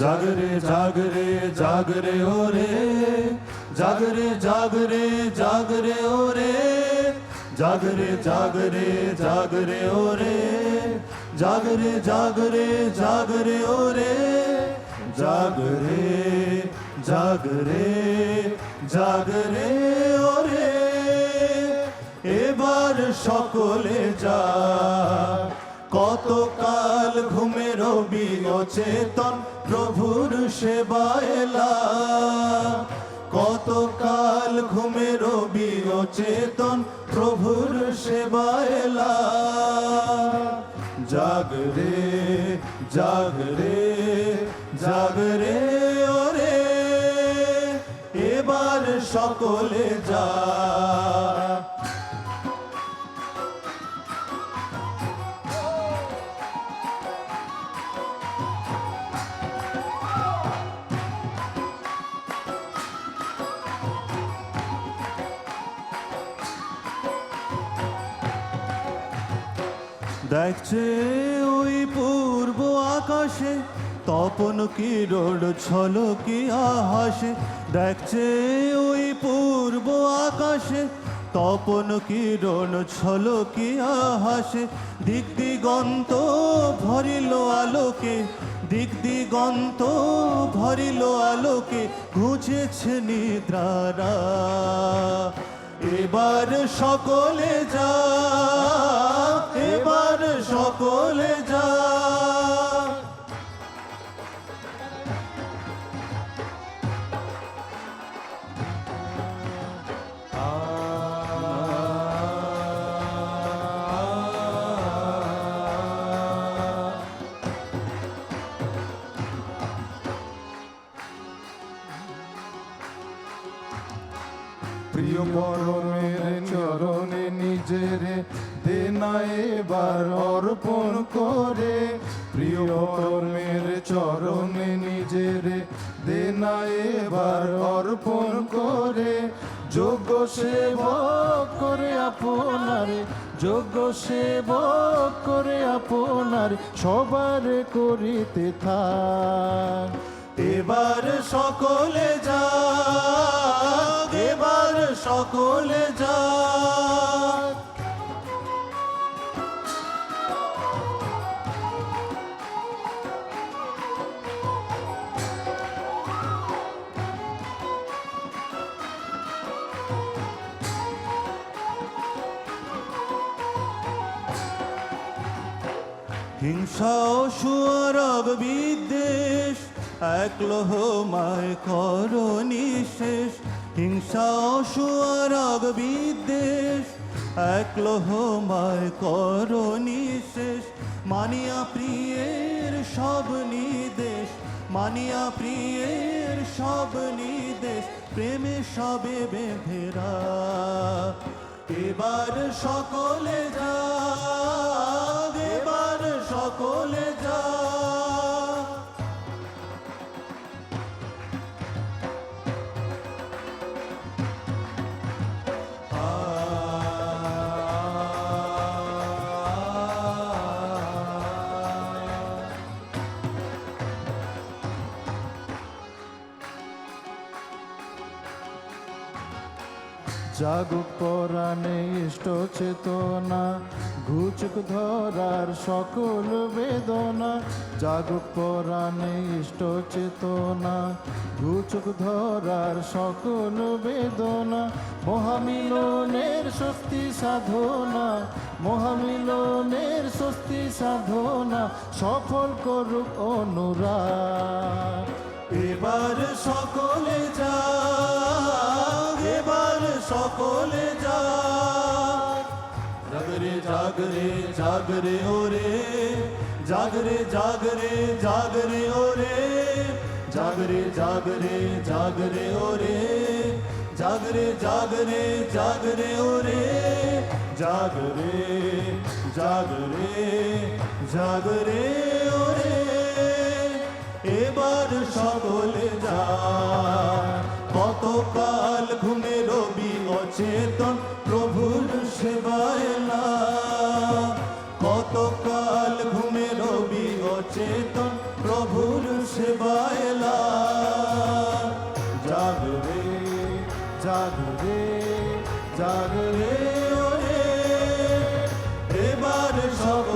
জাগরে জাগরে জাগরে ওরে, জাগরে জাগরে জাগরে ওরে, জাগরে জাগরে জাগরে ওরে, জাগরে জাগরে জাগরে ওরে, জাগরে জাগরে জাগরে ওরে, এবার সকলে যা কত কাল ঘুমের অচেতন, প্রভুর সেবায়লা কত কাল ঘুমের অচেতন, প্রভুর সেবায়লা জাগরে জাগরে জাগরে ওরে। এবার সকলে যা দেখছে ওই পূর্ব আকাশে তপন কিরণ ছলকি আহাসে। দেখছে ওই পূর্ব আকাশে তপন কিরণ ছলকি আহাসে। দিক দিগন্ত ভরিল আলোকে দিক দিগন্ত ভরিল আলোকে, ঘুচেছে নিদ্রারা। এবার সকলে যা এবার সকলে যা। প্রিয় পরমের চরণে নিজের দেনা এবার অর্পণ করে। প্রিয় পরমের চরণে নিজের দেনা এবার অর্পণ করে। যোগ্য সেবক করে আপনার, যোগ্য সেবক করে আপনার, সবার করিতে থাক। এবার সকলে যা সকলে যা হিংসা সুয়ারগ বিদ্বেষ এক লোহ মায় কর নিশেষ। হিংসা ও সুয়ারগ বিদ্বেষ এক কর নিশেষ। মানিয়া প্রিয়ের সব নিদেশ মানিয়া প্রিয়ের সব নিদেশ প্রেমে সবে বেঁধেরা। এবার সকলে যা এবার সকলে যা জাগুক পরাণে ইষ্ট চেতনা, ঘুচুক ধরার সকল বেদনা। জাগুক পরাণে ইষ্ট চেতনা, ঘুচুক ধরার সকল বেদনা। মহামিলনের স্বস্তি সাধনা, মহামিলনের স্বস্তি সাধনা, সফল করুক অনুরাগ। এবার সকলে যা সকলে যা জাগরে জাগরে জাগরে ওরে জাগরে জাগরে জাগরে ওরে জাগরে জাগরে জাগরে ওরে জাগরে জাগরে জাগরে ওরে জাগরে জাগরে জাগরে ওরে এবার সকলে যা প্রভুর সেবায়লা জাগরে জাগরে জাগরে ওরে এবার সব